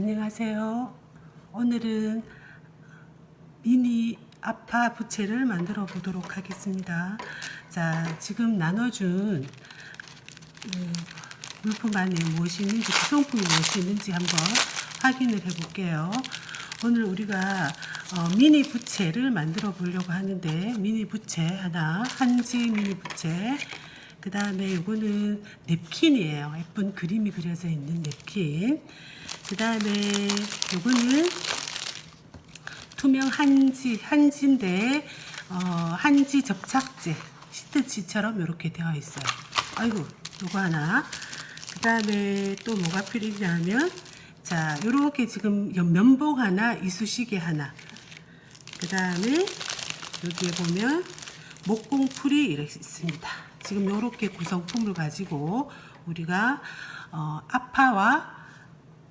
안녕하세요. 오늘은 미니 아파 부채를 만들어 보도록 하겠습니다. 자, 지금 나눠준 음, 물품 안에 무엇이 있는지, 구성품이 무엇이 있는지 한번 확인을 해 볼게요. 오늘 우리가 어, 미니 부채를 만들어 보려고 하는데, 미니 부채 하나, 한지 미니 부채, 그 다음에 이거는 냅킨이에요. 예쁜 그림이 그려져 있는 냅킨. 그 다음에 이거는 투명 한지, 한지인데, 어, 한지 접착제, 시트지처럼 이렇게 되어 있어요. 아이고, 요거 하나. 그 다음에 또 뭐가 필요하냐면, 자, 요렇게 지금 면봉 하나, 이쑤시개 하나. 그 다음에 여기에 보면 목공풀이 이렇게 있습니다. 지금 이렇게 구성품을 가지고 우리가 어, 아파와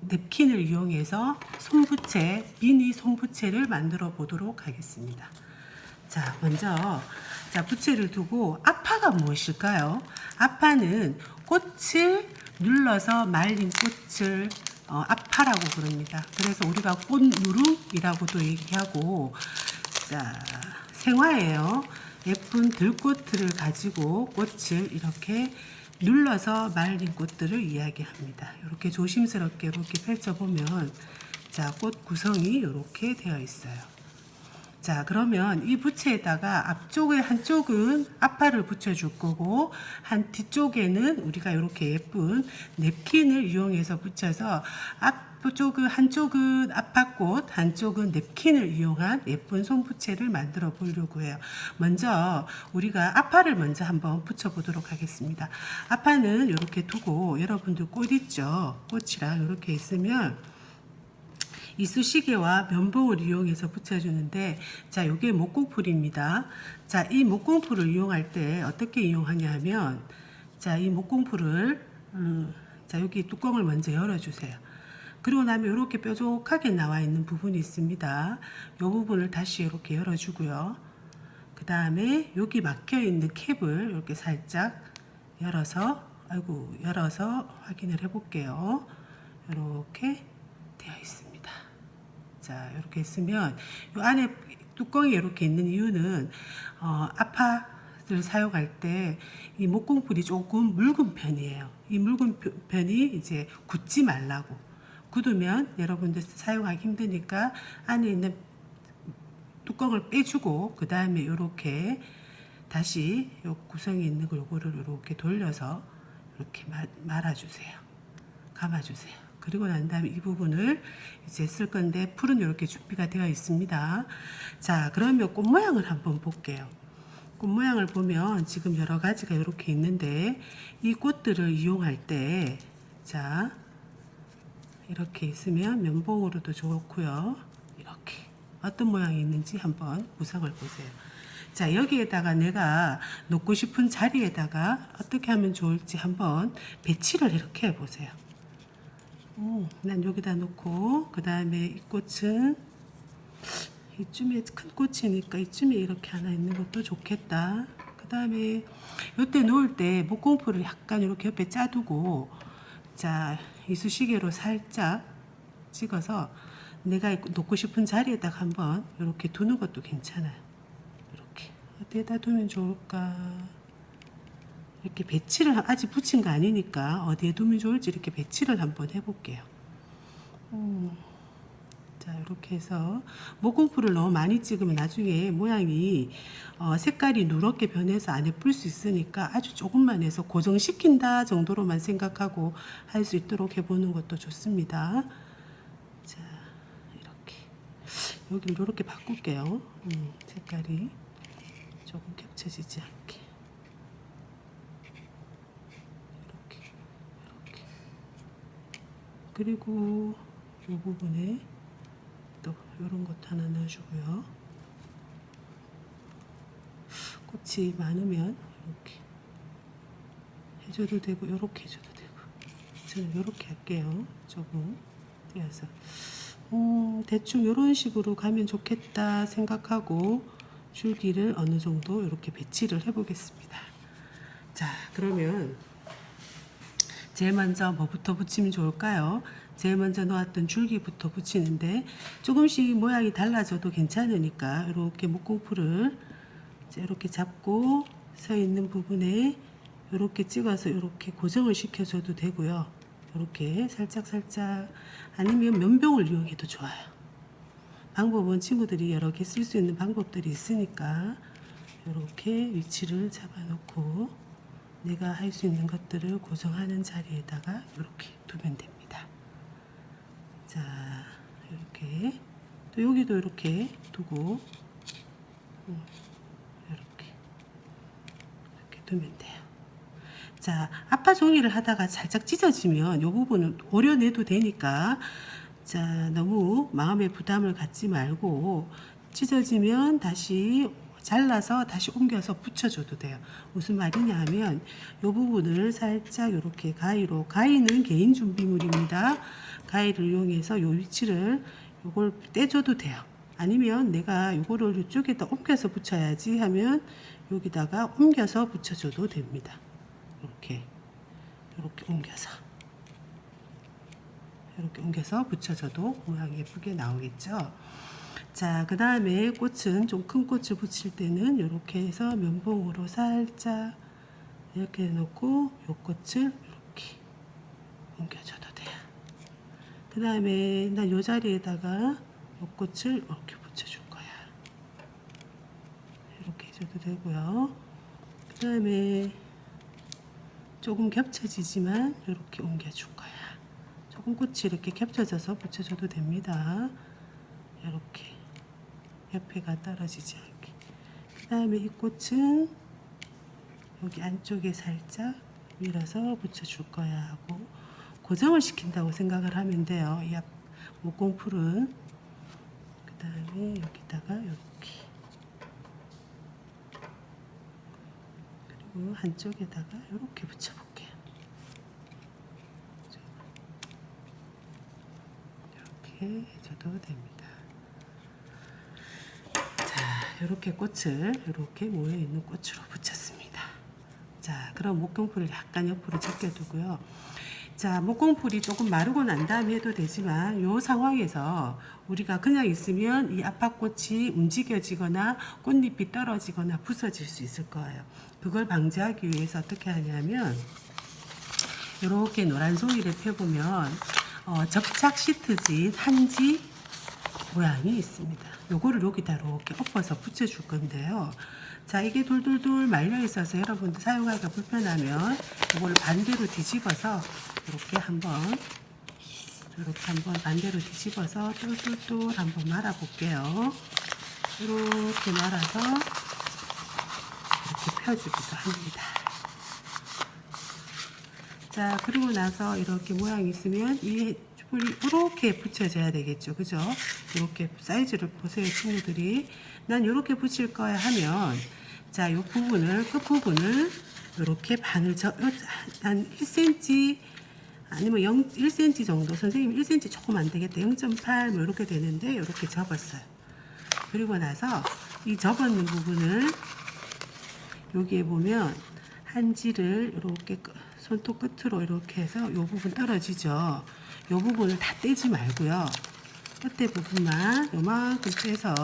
냅킨을 이용해서 손부채, 미니 손부채를 만들어 보도록 하겠습니다. 자, 먼저 자, 부채를 두고 아파가 무엇일까요? 아파는 꽃을 눌러서 말린 꽃을 어, 아파라고 부릅니다. 그래서 우리가 꽃 누름이라고도 얘기하고 자, 생화예요. 예쁜 들꽃을 가지고 꽃을 이렇게 눌러서 말린 꽃들을 이야기합니다. 이렇게 조심스럽게 이렇게 펼쳐보면 자, 꽃 구성이 이렇게 되어 있어요. 자, 그러면 이 부채에다가 앞쪽에 한쪽은 아파를 붙여줄 거고, 한 뒤쪽에는 우리가 이렇게 예쁜 냅킨을 이용해서 붙여서 앞쪽은 한쪽은 아파꽃, 한쪽은 냅킨을 이용한 예쁜 손부채를 만들어 보려고 해요. 먼저 우리가 아파를 먼저 한번 붙여 보도록 하겠습니다. 아파는 이렇게 두고 여러분들 꽃 있죠? 꽃이랑 이렇게 있으면 이쑤시개와 면봉을 이용해서 붙여주는데 자 이게 목공풀입니다. 자이 목공풀을 이용할 때 어떻게 이용하냐 하면 자이 목공풀을 음, 자 여기 뚜껑을 먼저 열어주세요. 그리고 나면 이렇게 뾰족하게 나와 있는 부분이 있습니다. 이 부분을 다시 이렇게 열어주고요. 그 다음에 여기 막혀 있는 캡을 이렇게 살짝 열어서 아이고 열어서 확인을 해볼게요. 이렇게 되어 있습니다. 자, 이렇게 있으면 이 안에 뚜껑이 이렇게 있는 이유는 어, 아파를 사용할 때 이 목공풀이 조금 묽은 편이에요. 이 묽은 표- 편이 이제 굳지 말라고. 굳으면 여러분들 사용하기 힘드니까 안에 있는 뚜껑을 빼주고 그 다음에 이렇게 다시 요 구성이 있는 걸 요거를 이렇게 돌려서 이렇게 말, 말아주세요. 감아주세요. 그리고 난 다음에 이 부분을 이제 쓸 건데 풀은 이렇게 준비가 되어 있습니다. 자, 그러면 꽃 모양을 한번 볼게요. 꽃 모양을 보면 지금 여러 가지가 이렇게 있는데 이 꽃들을 이용할 때 자, 이렇게 있으면 면봉으로도 좋고요. 이렇게 어떤 모양이 있는지 한번 구성을 보세요. 자, 여기에다가 내가 놓고 싶은 자리에다가 어떻게 하면 좋을지 한번 배치를 이렇게 해보세요. 음, 난 여기다 놓고 그 다음에 이 꽃은 이쯤에 큰 꽃이니까 이쯤에 이렇게 하나 있는 것도 좋겠다. 그 다음에 이때 놓을 때 목공풀을 약간 이렇게 옆에 짜두고 자 이쑤시개로 살짝 찍어서 내가 놓고 싶은 자리에다가 한번 이렇게 두는 것도 괜찮아요. 이렇게 어디에다 두면 좋을까? 이렇게 배치를 아직 붙인 거 아니니까 어디에 두면 좋을지 이렇게 배치를 한번 해볼게요. 음, 자 이렇게 해서 목공풀을 너무 많이 찍으면 나중에 모양이 어, 색깔이 누렇게 변해서 안에 풀 수 있으니까 아주 조금만 해서 고정시킨다 정도로만 생각하고 할 수 있도록 해보는 것도 좋습니다. 자 이렇게 여기를 이렇게 바꿀게요. 음, 색깔이 조금 겹쳐지지 않게 이렇게 그리고 이 부분에 또 이런 것도 하나 넣어주고요. 꽃이 많으면 이렇게 해줘도 되고 이렇게 해줘도 되고. 저는 이렇게 할게요. 조금 띄어서. 음, 대충 이런 식으로 가면 좋겠다 생각하고 줄기를 어느 정도 이렇게 배치를 해보겠습니다. 자 그러면 제일 먼저 뭐부터 붙이면 좋을까요? 제일 먼저 놓았던 줄기부터 붙이는데 조금씩 모양이 달라져도 괜찮으니까 이렇게 목공풀을 이제 이렇게 잡고 서 있는 부분에 이렇게 찍어서 이렇게 고정을 시켜줘도 되고요. 이렇게 살짝 살짝 아니면 면봉을 이용해도 좋아요. 방법은 친구들이 여러 개 쓸 수 있는 방법들이 있으니까 이렇게 위치를 잡아놓고 내가 할 수 있는 것들을 고정하는 자리에다가 이렇게 두면 됩니다. 자, 이렇게 또 여기도 이렇게 두고 음, 이렇게 이렇게 두면 돼요. 자, 아빠 종이를 하다가 살짝 찢어지면 이 부분은 오려내도 되니까 자, 너무 마음의 부담을 갖지 말고 찢어지면 다시 잘라서 다시 옮겨서 붙여줘도 돼요. 무슨 말이냐 하면 이 부분을 살짝 이렇게 가위로 가위는 개인 준비물입니다. 가위를 이용해서 이 위치를 이걸 떼줘도 돼요. 아니면 내가 이거를 이쪽에다 옮겨서 붙여야지 하면 여기다가 옮겨서 붙여줘도 됩니다. 이렇게 이렇게 옮겨서 이렇게 옮겨서 붙여줘도 모양이 예쁘게 나오겠죠. 자, 그 다음에 꽃은 좀 큰 꽃을 붙일 때는 이렇게 해서 면봉으로 살짝 이렇게 놓고 이 꽃을 이렇게 옮겨줘도 돼요. 그 다음에 난이 자리에다가 이 꽃을 이렇게 붙여줄 거야. 이렇게 해줘도 되고요. 그 다음에 조금 겹쳐지지만 이렇게 옮겨줄 거야. 조금 꽃이 이렇게 겹쳐져서 붙여줘도 됩니다. 이렇게 옆에가 떨어지지 않게. 그 다음에 이 꽃은 여기 안쪽에 살짝 밀어서 붙여줄 거야 하고 고정을 시킨다고 생각을 하면 돼요. 이 앞 목공풀은 그 다음에 여기다가 이렇게 그리고 한쪽에다가 이렇게 붙여볼게요. 이렇게 해줘도 됩니다. 자, 이렇게 꽃을 이렇게 모여 있는 꽃으로 붙였습니다. 자, 그럼 목공풀을 약간 옆으로 제껴두고요. 자, 목공풀이 조금 마르고 난 다음에 해도 되지만 이 상황에서 우리가 그냥 있으면 이 압박꽃이 움직여지거나 꽃잎이 떨어지거나 부서질 수 있을 거예요. 그걸 방지하기 위해서 어떻게 하냐면 이렇게 노란 종이를 펴보면 어, 접착 시트지 한지 모양이 있습니다. 요거를 여기다 이렇게 엎어서 붙여줄 건데요. 자, 이게 돌돌돌 말려 있어서 여러분들 사용하기가 불편하면 이거를 반대로 뒤집어서 이렇게 한번 이렇게 한번 반대로 뒤집어서 똘똘똘 한번 말아 볼게요. 이렇게 말아서 이렇게 펴주기도 합니다. 자, 그리고 나서 이렇게 모양이 있으면 이 이렇게 붙여져야 되겠죠. 그죠? 이렇게 사이즈를 보세요, 친구들이. 난 이렇게 붙일 거야 하면, 자, 이 부분을, 끝 부분을 이렇게 반을 저, 한 1cm, 아니면 0, 1cm 정도. 선생님 1cm 조금 안 되겠다. 0.8뭐 이렇게 되는데, 이렇게 접었어요. 그리고 나서 이 접었는 부분을 여기에 보면 한지를 이렇게 끝- 손톱 끝으로 이렇게 해서 이 부분 떨어지죠. 이 부분을 다 떼지 말고요. 끝에 부분만 요만큼 떼서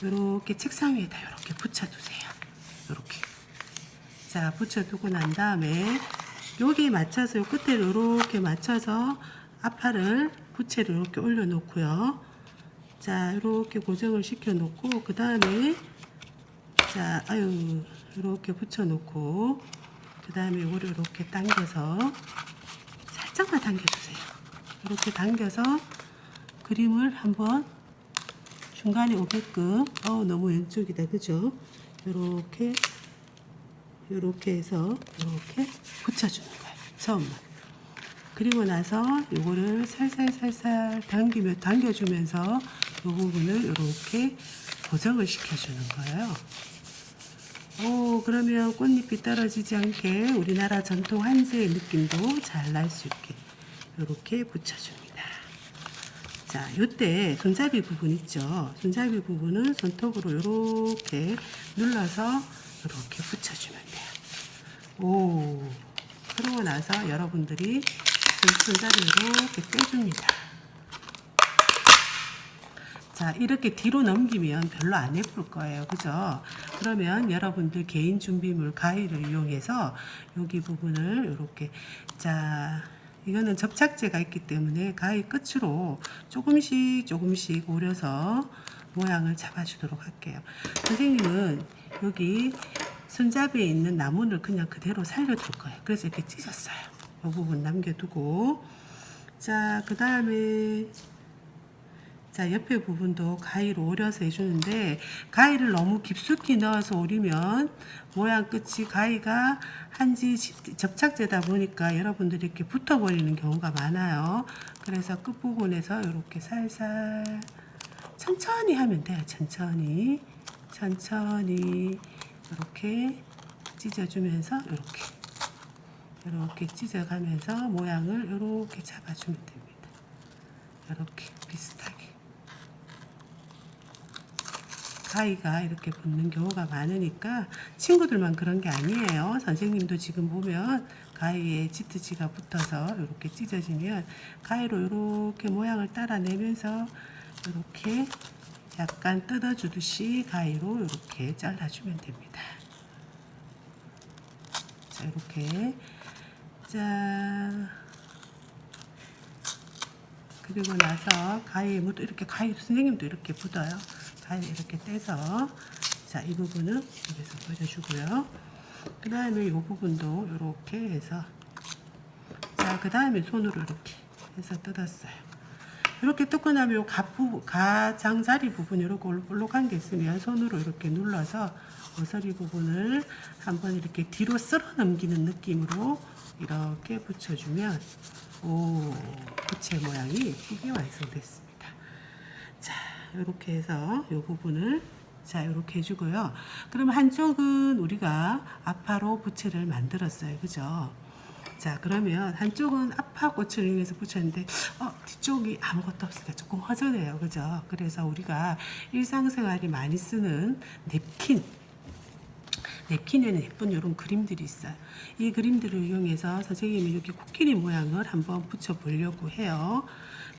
이렇게 책상 위에다 이렇게 붙여두세요. 이렇게. 자, 붙여두고 난 다음에 여기에 맞춰서 요 끝에를 이렇게 맞춰서 앞팔을 부채를 이렇게 올려놓고요. 자, 이렇게 고정을 시켜놓고 그 다음에 자, 아유, 이렇게 붙여놓고 그 다음에 이거를 이렇게 당겨서 살짝만 당겨주세요. 이렇게 당겨서 그림을 한번 중간에 오게끔 어 너무 왼쪽이다 그죠? 이렇게 이렇게 해서 이렇게 붙여주는 거예요. 처음만. 그리고 나서 요거를 살살살살 당기며 당겨주면서 이 부분을 이렇게 고정을 시켜주는 거예요. 오, 그러면 꽃잎이 떨어지지 않게 우리나라 전통 한지의 느낌도 잘 날 수 있게 이렇게 붙여줍니다. 자, 요때 손잡이 부분 있죠? 손잡이 부분은 손톱으로 이렇게 눌러서 이렇게 붙여주면 돼요. 오, 그러고 나서 여러분들이 손자를 이렇게 떼줍니다. 자, 이렇게 뒤로 넘기면 별로 안 예쁠 거예요. 그죠? 그러면 여러분들 개인 준비물 가위를 이용해서 여기 부분을 이렇게 자, 이거는 접착제가 있기 때문에 가위 끝으로 조금씩 조금씩 오려서 모양을 잡아주도록 할게요. 선생님은 여기 손잡이에 있는 나무를 그냥 그대로 살려둘 거예요. 그래서 이렇게 찢었어요. 이 부분 남겨두고 자, 그 다음에 자, 옆에 부분도 가위로 오려서 해주는데 가위를 너무 깊숙이 넣어서 오리면 모양 끝이 가위가 한지 접착제다 보니까 여러분들이 이렇게 붙어버리는 경우가 많아요. 그래서 끝부분에서 이렇게 살살 천천히 하면 돼요. 천천히 천천히 이렇게 찢어주면서 이렇게 이렇게 찢어가면서 모양을 이렇게 잡아주면 됩니다. 이렇게 비슷하게. 가위가 이렇게 붙는 경우가 많으니까 친구들만 그런 게 아니에요. 선생님도 지금 보면 가위에 지트지가 붙어서 이렇게 찢어지면 가위로 이렇게 모양을 따라내면서 이렇게 약간 뜯어주듯이 가위로 이렇게 잘라주면 됩니다. 자, 이렇게 자 그리고 나서 가위에 묻 이렇게 가위 선생님도 이렇게 묻어요. 가위 이렇게 떼서 자 이 부분은 여기서 버려주고요. 그 다음에 이 부분도 이렇게 해서 자 그 다음에 손으로 이렇게 해서 뜯었어요. 이렇게 뜯고 나면 요 가부, 가장자리 부분 이렇게 올록한 게 있으면 손으로 이렇게 눌러서 모서리 부분을 한번 이렇게 뒤로 쓸어 넘기는 느낌으로 이렇게 붙여주면 오 부채 모양이 이게 완성됐습니다. 자 이렇게 해서 이 부분을 자 이렇게 해주고요. 그러면 한쪽은 우리가 아파로 부채를 만들었어요, 그죠? 자 그러면 한쪽은 아파 꽃을 이용해서 붙였는데 어, 뒤쪽이 아무것도 없으니까 조금 허전해요, 그죠? 그래서 우리가 일상생활이 많이 쓰는 냅킨 냅킨에는 예쁜 이런 그림들이 있어요. 이 그림들을 이용해서 선생님이 이렇게 코끼리 모양을 한번 붙여보려고 해요.